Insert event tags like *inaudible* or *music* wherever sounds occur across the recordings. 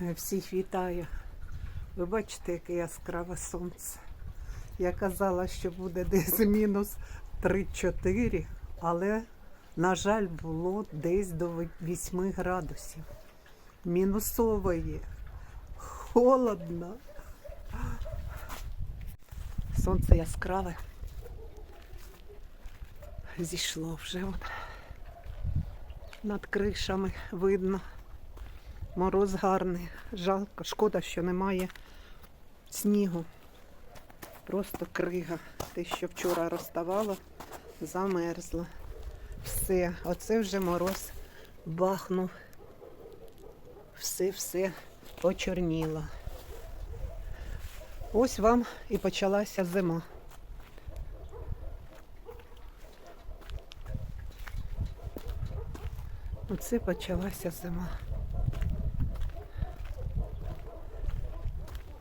Е, Всіх вітаю. Ви бачите, яке яскраве сонце. Я казала, що буде десь *laughs* мінус 3-4, але, на жаль, було десь до 8 градусів. Мінусової. Холодно. Сонце яскраве. Зійшло вже над кришами видно. Мороз гарний. Жалко, шкода, що немає снігу. Просто крига. Те, що вчора розставало, замерзло. Все, оце вже мороз бахнув. Все-все почорніло. Ось вам і почалася зима. Оце почалася зима.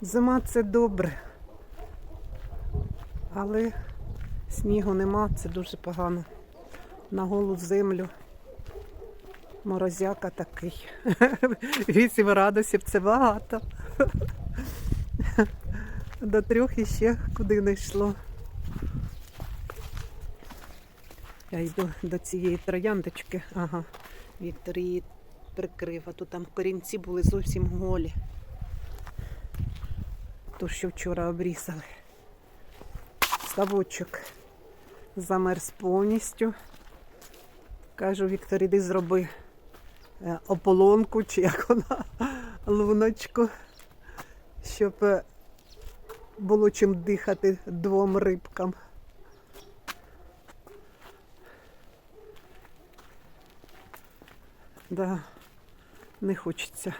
Зима це добре, але снігу нема, це дуже погано. На голу землю. Морозяка такий. *laughs* Вісім градусів це багато. *laughs* До трьох іще куди не йшло. Я йду до цієї трояндочки. Ага, Віктор її прикрив, а то там корінці були зовсім голі. То, що вчора обрізали. Ставочок замерз повністю. Кажу, Віктор, іди зроби е, ополонку, чи як вона, луночку, щоб е, було чим дихати двом рибкам. Да, не хочеться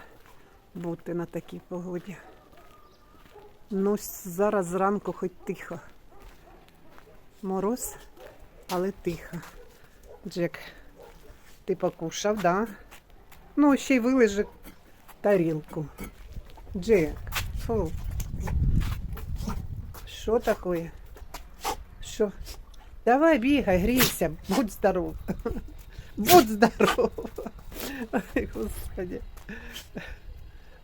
бути на такій погоді. Ну, зараз зранку хоч тихо. Мороз, але тихо. Джек, ти покушав, да? Ну, ще й вилежи тарілку. Джек, фу. Що таке? Що? Давай бігай, грійся, будь здоров. Будь здоров. Ой, господи.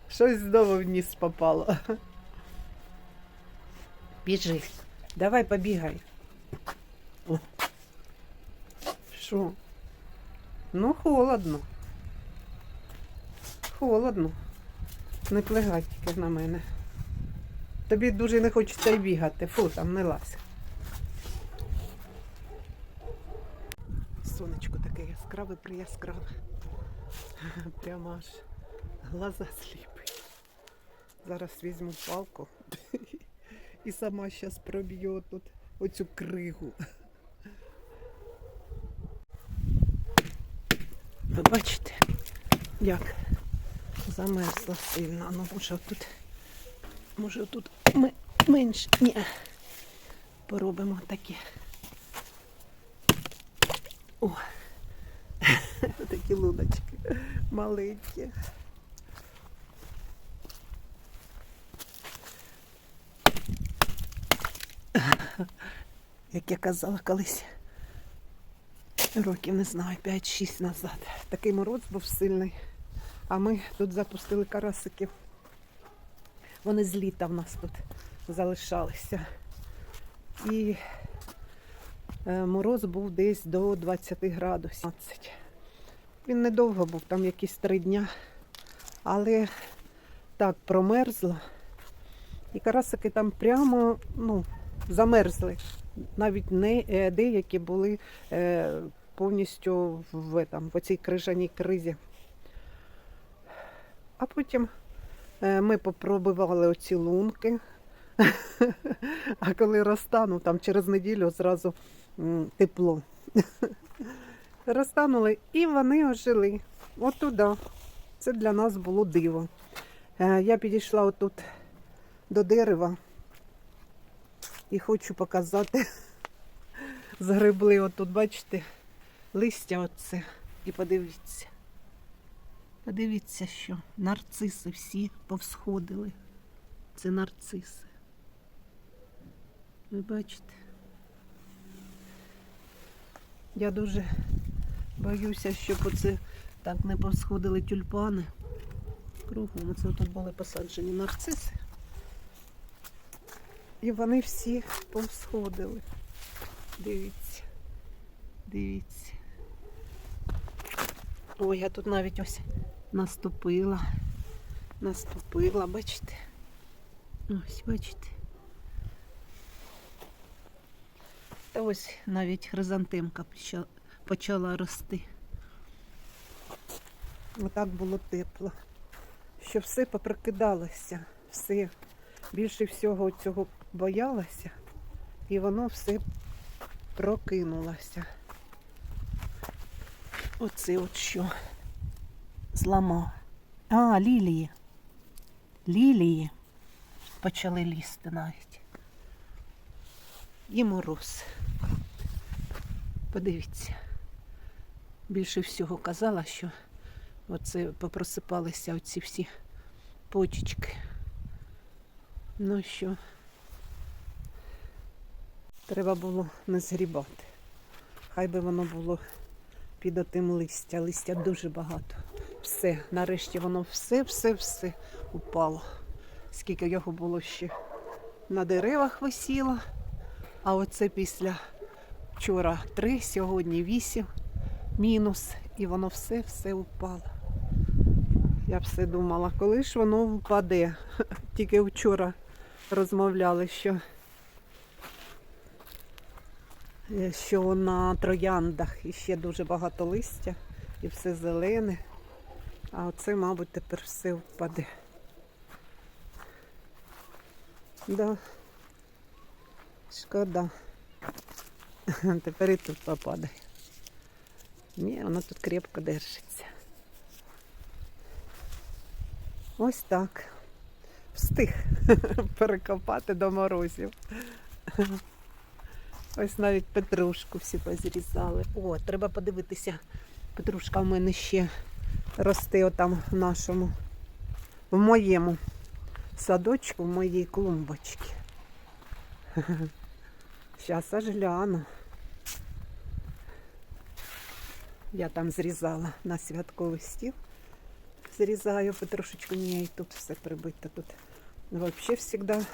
Щось знову вниз попало. Біжи. Давай побігай. Що? Ну, холодно. Холодно. Не плигай тільки на мене. Тобі дуже не хочеться й бігати. Фу, там не лазь. Сонечко таке яскраве, прияскраве. *laughs* Прямо аж глаза сліпить. Зараз візьму палку *laughs* і сама зараз проб'ю тут оцю кригу. Ви бачите, як замерзла сильно. Ну, може тут, може тут ми менше. Ні. Поробимо таке. О, *laughs* такі луночки маленькі. Як я казала колись, років не знаю, 5-6 назад. Такий мороз був сильний. А ми тут запустили карасиків. Вони з літа в нас тут залишалися. І е, мороз був десь до 20 градусів. Він недовго був, там якісь три дня. Але так промерзло. І карасики там прямо ну, замерзли. Навіть не е, деякі були е, повністю в, там, в цій крижаній кризі. А потім е, ми попробували оці лунки. *laughs* А коли розтану, там через неділю зразу тепло. *laughs* Розтанули і вони ожили. От. Це для нас було диво. Я підійшла отут до дерева і хочу показати. *laughs* Згребли отут, бачите, листя оце. І подивіться. Подивіться, що нарциси всі повсходили. Це нарциси. Ви бачите? Я дуже боюся, щоб оце так не повсходили тюльпани. Кругом. Це тут були посаджені нарциси. І вони всі повсходили. Дивіться. Дивіться. Ой, я тут навіть ось наступила. Наступила, бачите? Ось, бачите. Та ось навіть хризантемка почала рости. Отак було тепло. Що все попрокидалося, все. Більше всього цього боялася, і воно все прокинулося. Оце от що зламав. А, лілії. Лілії почали лізти навіть. І мороз. Подивіться. Більше всього казала, що оце попросипалися оці всі почечки. Ну що, треба було не згрібати. Хай би воно було під отим листя. Листя дуже багато. Все, нарешті воно все, все, все упало. Скільки його було ще на деревах висіло. А оце після вчора три, сьогодні вісім мінус. І воно все, все упало. Я все думала, коли ж воно впаде. *laughs* Тільки вчора розмовляли, що, е, що на трояндах іще дуже багато листя і все зелене. А оце, мабуть, тепер все впаде. Да. Шкода. *laughs* Тепер і тут попадає. Ні, воно тут крепко держиться. Ось так. Встиг *laughs* перекопати до морозів. Ось навіть петрушку всі позрізали. О, треба подивитися. Петрушка в мене ще росте отам в нашому, в моєму садочку, в моїй клумбочці. *laughs* Зараз аж гляну. Я там зрізала на святковий стіл. Зрізаю потрошечку, ні, і тут все прибито. Тут взагалі завжди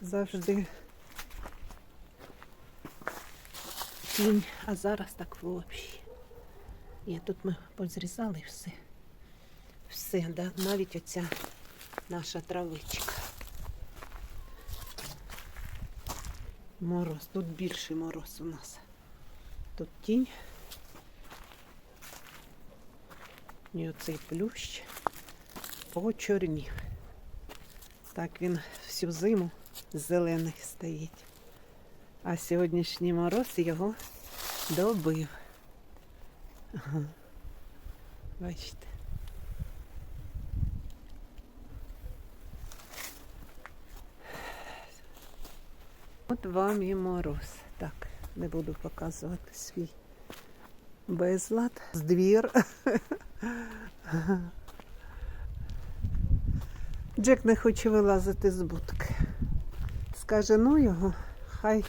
завжди тінь, а зараз так взагалі. Ні, тут ми позрізали все. Все, да, навіть оця наша травичка. Мороз, тут більший мороз у нас. Тут тінь. І оцей плющ почорнів. Так він всю зиму зелений стоїть. А сьогоднішній мороз його добив. Бачите. От вам і мороз. Так, не буду показувати свій безлад. З двір. *laughs* Джек не хоче вилазити з будки. Скаже, ну його, хай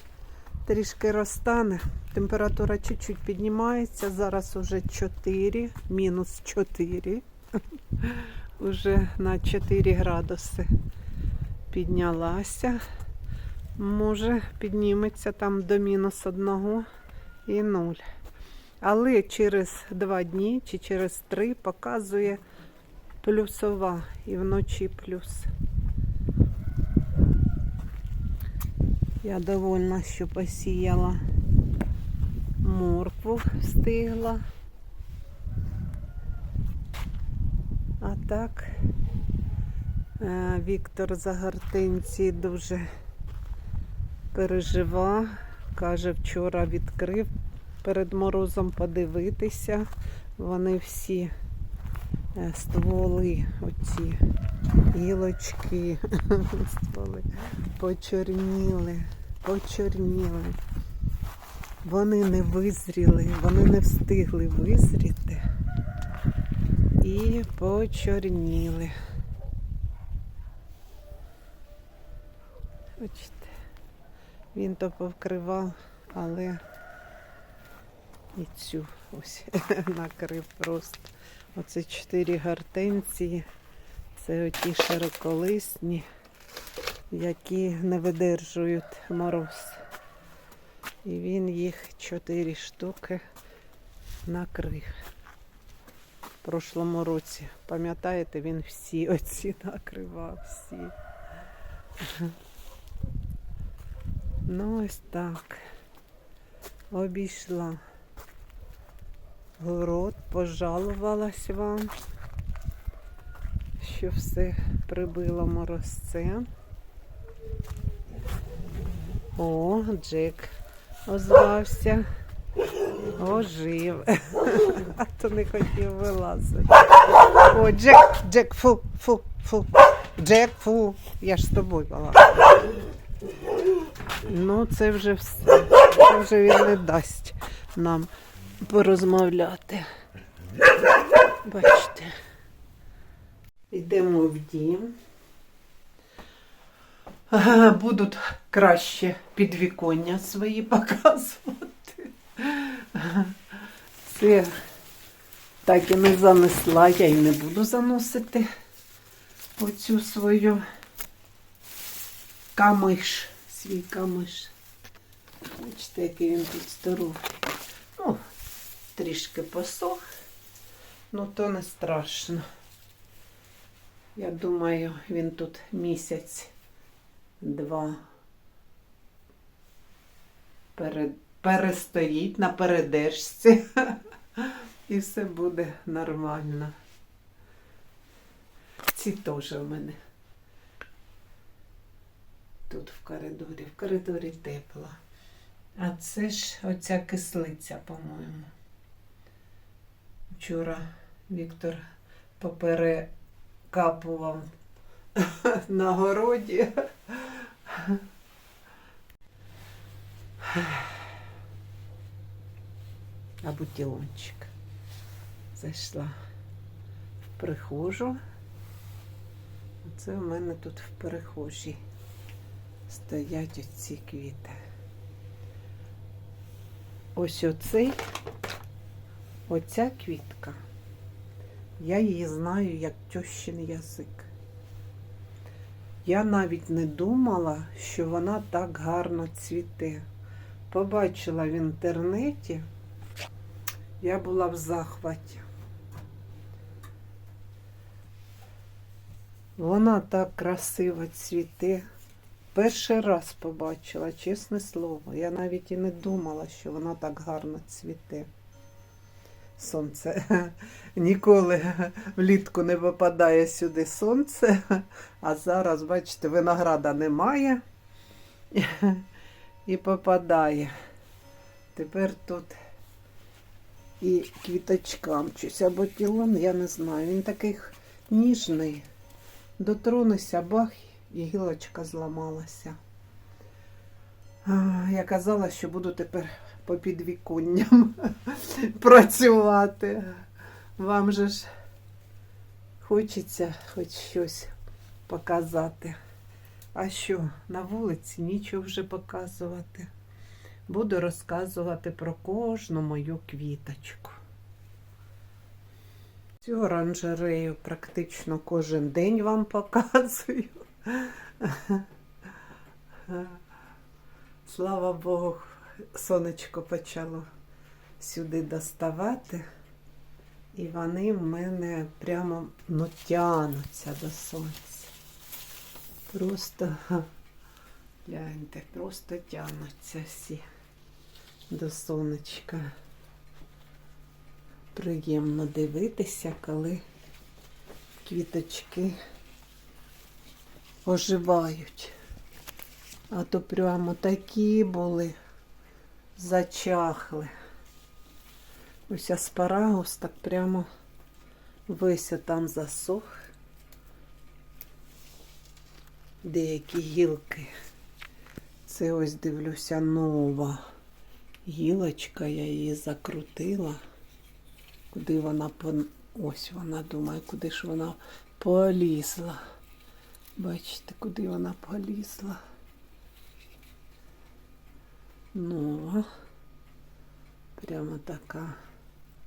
трішки розтане. Температура чуть-чуть піднімається. Зараз уже 4, мінус 4. *laughs* Уже на 4 градуси піднялася. Може, підніметься там до мінус 1 і 0. Але через 2 дні чи через 3 показує плюсова і вночі плюс. Я довольна, що посіяла моркву, встигла. А так е, Віктор Загартинці дуже пережива. Каже, вчора відкрив перед морозом подивитися. Вони всі стволи, оці гілочки, *laughs* стволи почорніли, почорніли. Вони не визріли, вони не встигли визріти і почорніли. Бачите, він то повкривав, але і цю ось *laughs* накрив просто. Оце чотири гортензії Це оті широколисні, які не видержують мороз. І він їх чотири штуки накрив. В прошлому році, пам'ятаєте, він всі оці накривав, всі. Ну ось так. Обійшла. Город, пожалувалась вам, що все прибило морозцем. О, Джек озвався. Ожив. *laughs* А то не хотів вилазити. О, Джек, Джек, фу, фу, фу. Джек, фу. Я ж з тобою була. Ну, це вже все. Це вже він не дасть нам порозмовляти. Бачите. Йдемо в дім. Будуть краще підвіконня свої показувати. Це так і не занесла, я і не буду заносити оцю свою камиш, свій камиш. Бачите, який він тут здоровий. Трішки посох, ну то не страшно. Я думаю, він тут місяць, два перед, перестоїть на передержці. *laughs* І все буде нормально. Ці теж у мене. Тут в коридорі. В коридорі тепло. А це ж оця кислиця, по-моєму. Вчора Віктор поперекапував *laughs* на городі. А бутілончик. Зайшла в прихожу. Оце у мене тут в перехожій стоять оці квіти. Ось оцей, оця квітка. Я її знаю як тьощин язик. Я навіть не думала, що вона так гарно цвіте. Побачила в інтернеті, я була в захваті. Вона так красиво цвіте. Перший раз побачила, чесне слово. Я навіть і не думала, що вона так гарно цвіте. Сонце ніколи влітку не випадає сюди сонце, а зараз, бачите, винограда немає і попадає. Тепер тут і квіточкам щось або тілон, я не знаю. Він такий ніжний. Дотронуся, бах, і гілочка зламалася. Я казала, що буду тепер по підвіконням *laughs* працювати. Вам же ж хочеться хоч щось показати. А що, на вулиці нічого вже показувати. Буду розказувати про кожну мою квіточку. Цю оранжерею практично кожен день вам показую. *laughs* Слава Богу, сонечко почало сюди доставати, і вони в мене прямо ну, тянуться до сонця. Просто гляньте, просто тянуться всі до сонечка. Приємно дивитися, коли квіточки оживають. А то прямо такі були, зачахли. Ось аспарагус так прямо весь там засох. Деякі гілки. Це ось дивлюся нова гілочка, я її закрутила. Куди вона. Ось вона думає, куди ж вона полізла. Бачите, куди вона полізла. Ну, прямо така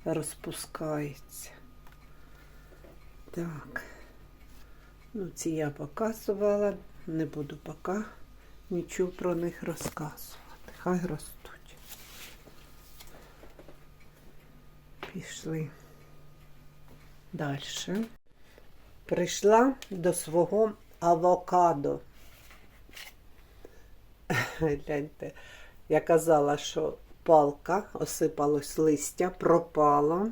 розпускається. Так. Ну, ці я показувала, не буду поки нічого про них розказувати. Хай ростуть. Пішли далі. Прийшла до свого авокадо. *laughs* Гляньте, я казала, що палка осипалось листя, пропала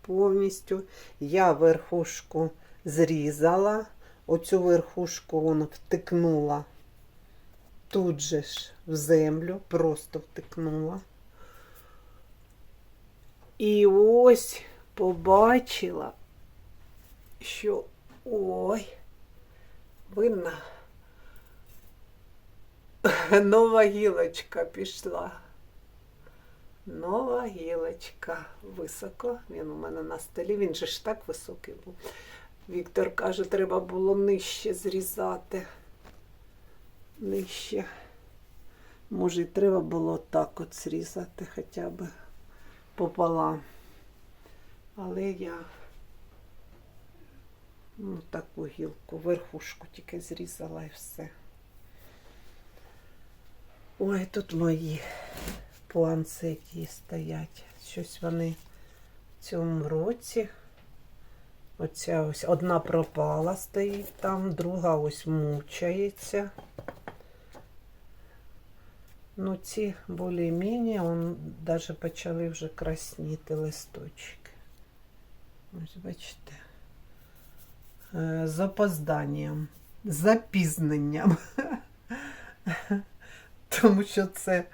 повністю. Я верхушку зрізала, оцю верхушку вона втикнула тут же ж в землю, просто втикнула. І ось побачила, що ой, видно, *laughs* нова гілочка пішла. Нова гілочка. Високо. Він у мене на столі. Він же ж так високий був. Віктор каже, треба було нижче зрізати. Нижче. Може, і треба було так от зрізати хоча б пополам. Але я ну, таку гілку, верхушку тільки зрізала і все. Ой, тут мої планцеті стоять. Щось вони в цьому році. Оця ось одна пропала стоїть там, друга ось мучається. Ну, ці більш-менш, он даже почали вже красніти листочки. Ось бачите. Е, З опозданням, з запізненням. *laughs* *laughs* Тому що це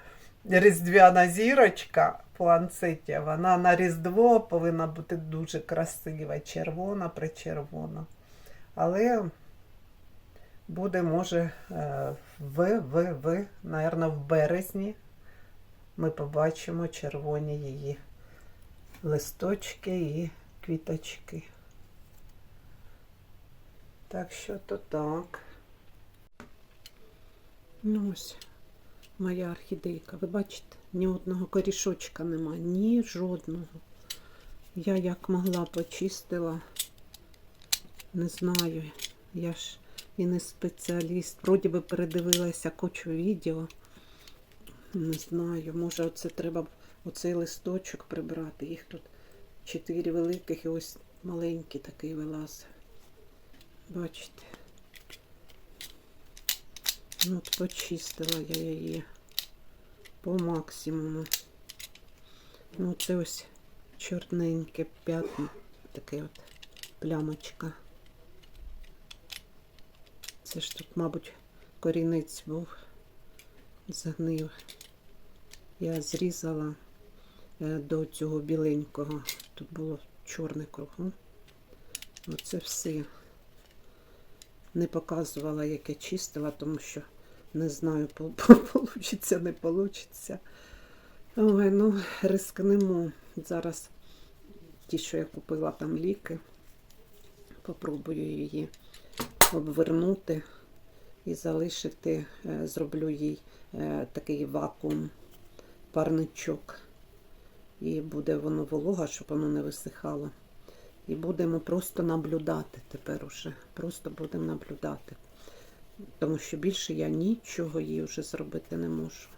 різдвяна зірочка планцетя, вона на Різдво повинна бути дуже красива, червона, причервона. Але буде, може, е, в, в, в, наверно, в березні ми побачимо червоні її листочки і квіточки. Так що то так. Ну ось моя орхідейка. Ви бачите, ні одного корішочка нема, ні жодного. Я як могла почистила. Не знаю. Я ж і не спеціаліст. Вроді би передивилася кучу відео. Не знаю, може оце треба оцей листочок прибрати. Їх тут чотири великих і ось маленький такий вилазить. Бачите? Ну, от почистила я її по максимуму. Ну, це ось чорненьке п'ятно, таке от плямочка. Це ж тут, мабуть, корінець був, загнив. Я зрізала е, до цього біленького. Тут було чорне кругом. Оце все. Не показувала, як я чистила, тому що не знаю, *laughs* получиться, не получиться. Ой, ну, рискнемо. Зараз ті, що я купила там ліки, попробую її обвернути і залишити, е, зроблю їй е, такий вакуум, парничок. І буде воно волога, щоб воно не висихало. І будемо просто наблюдати тепер уже. Просто будемо наблюдати. Тому що більше я нічого їй вже зробити не можу.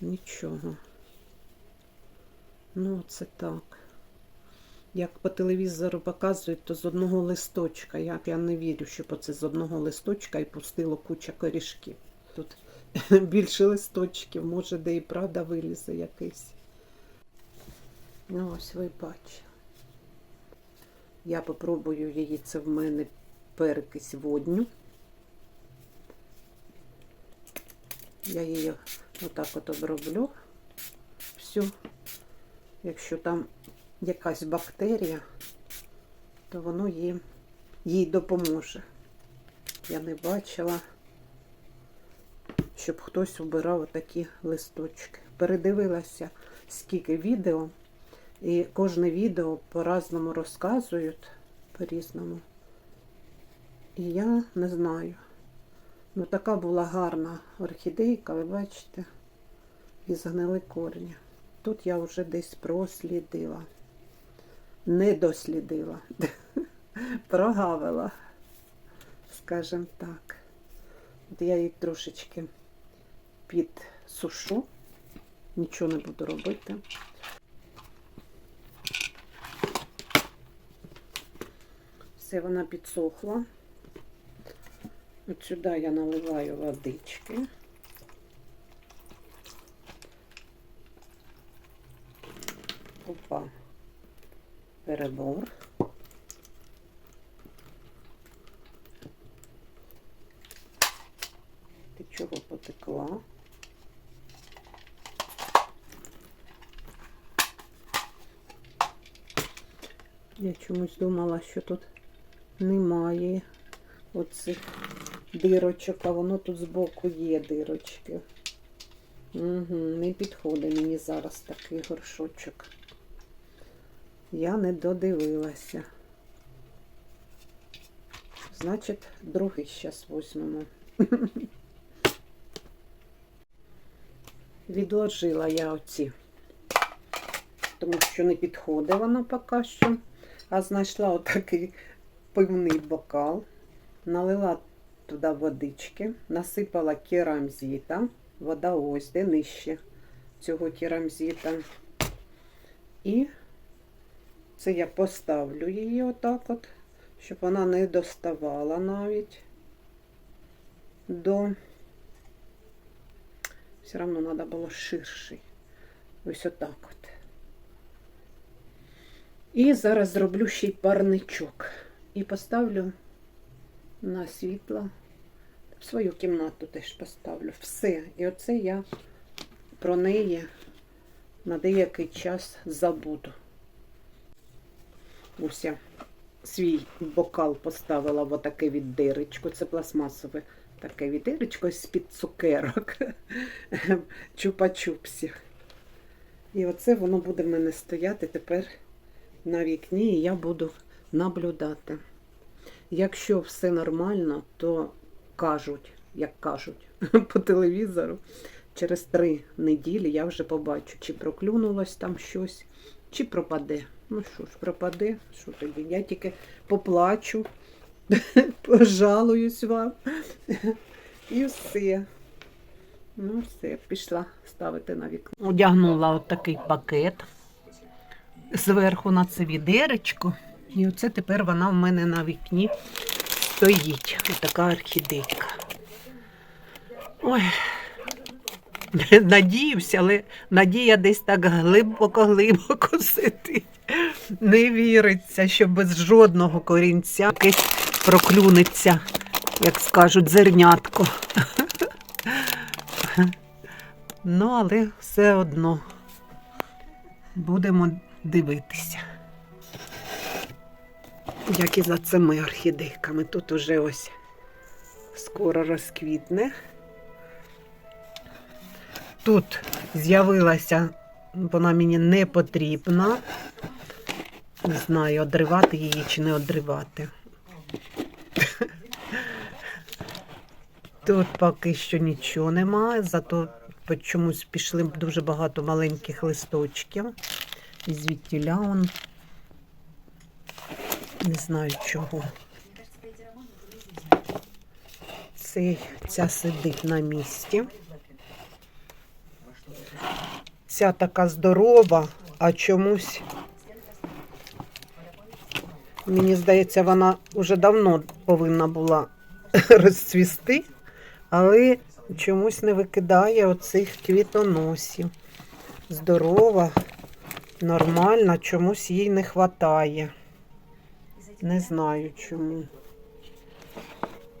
Нічого. Ну, це так. Як по телевізору показують, то з одного листочка. Я, я не вірю, що це з одного листочка і пустило куча корішків. Тут *laughs* більше листочків, може, де і правда вилізе якийсь. Ну, ось ви бачите. Я попробую її, це в мене перекись водню. Я її отак от оброблю всю. Якщо там якась бактерія, то воно їй, їй допоможе. Я не бачила, щоб хтось обирав такі листочки. Передивилася, скільки відео, і кожне відео по-разному розказують, по-різному. І я не знаю. Ну, така була гарна орхідейка, ви бачите, і згнили корні. Тут я вже десь прослідила. Не дослідила, *laughs* прогавила. скажімо так. От я їх трошечки підсушу, нічого не буду робити. Все, вона підсохла. От сюди я наливаю водички. Опа. Перебор. Ти чого потекла? Я чомусь думала, що тут немає оцих дирочок, а воно тут збоку є дирочки. Угу, не підходить мені зараз такий горшочок. Я не додивилася. Значить, другий зараз візьмемо. *laughs* Відложила я оці, тому що не підходить воно поки що. А знайшла отакий пивний бокал, налила туди водички, насипала керамзіта. Вода ось де нижче цього керамзіта. І це я поставлю її отак от, щоб вона не доставала навіть до. Все одно треба було ширший. Ось отак от. І зараз зроблю ще й парничок. І поставлю на світло. В свою кімнату теж поставлю. Все. І оце я про неї на деякий час забуду. Ось я свій бокал поставила в отаке віддиречко. Це пластмасове таке віддиречко з-під цукерок. *laughs* Чупа-чупсів. І оце воно буде в мене стояти тепер на вікні, і я буду наблюдати. Якщо все нормально, то кажуть, як кажуть *laughs* по телевізору, через три неділі я вже побачу, чи проклюнулось там щось, чи пропаде. Ну що ж, пропаде, що тоді? Я тільки поплачу, *laughs* пожалуюсь вам. І все. Ну, все, пішла ставити на вікно. Одягнула от такий пакет зверху на це відеречко. І оце тепер вона в мене на вікні стоїть. Ось така орхідейка. Ой. *laughs* Надіюся, але надія десь так глибоко-глибоко сидить. Не віриться, що без жодного корінця якесь проклюнеться, як скажуть, зернятко. *laughs* Ну, але все одно будемо дивитися. Як і за цими орхідейками. Тут уже ось скоро розквітне. Тут з'явилася, вона мені не потрібна. Не знаю, одривати її чи не одривати. Тут поки що нічого немає, зато по чомусь пішли дуже багато маленьких листочків. І звідтіля он не знаю чого. Цей, ця сидить на місці. Ця така здорова, а чомусь, мені здається, вона вже давно повинна була *laughs* розцвісти, але чомусь не викидає оцих квітоносів. Здорова, нормальна, чомусь їй не вистачає. Не знаю чому.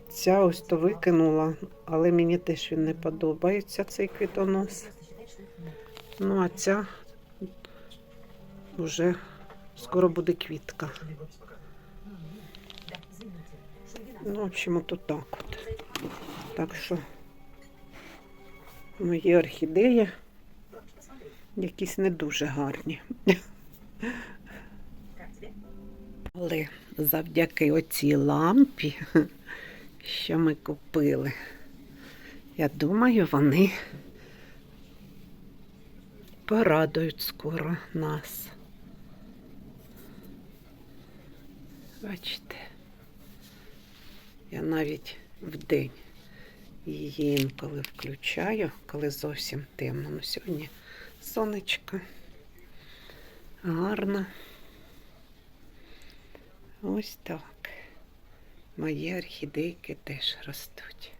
Ця ось то викинула, але мені теж він не подобається, цей квітонос. Ну, а ця вже скоро буде квітка. Ну, в общем, от так от. Так що мої орхідеї якісь не дуже гарні. Але завдяки оцій лампі, *laughs* що ми купили, я думаю, вони порадують скоро нас. Бачите. Я навіть вдень її інколи включаю, коли зовсім темно. Ну, сьогодні сонечко. Гарно. Ось так. Мої орхідейки теж ростуть.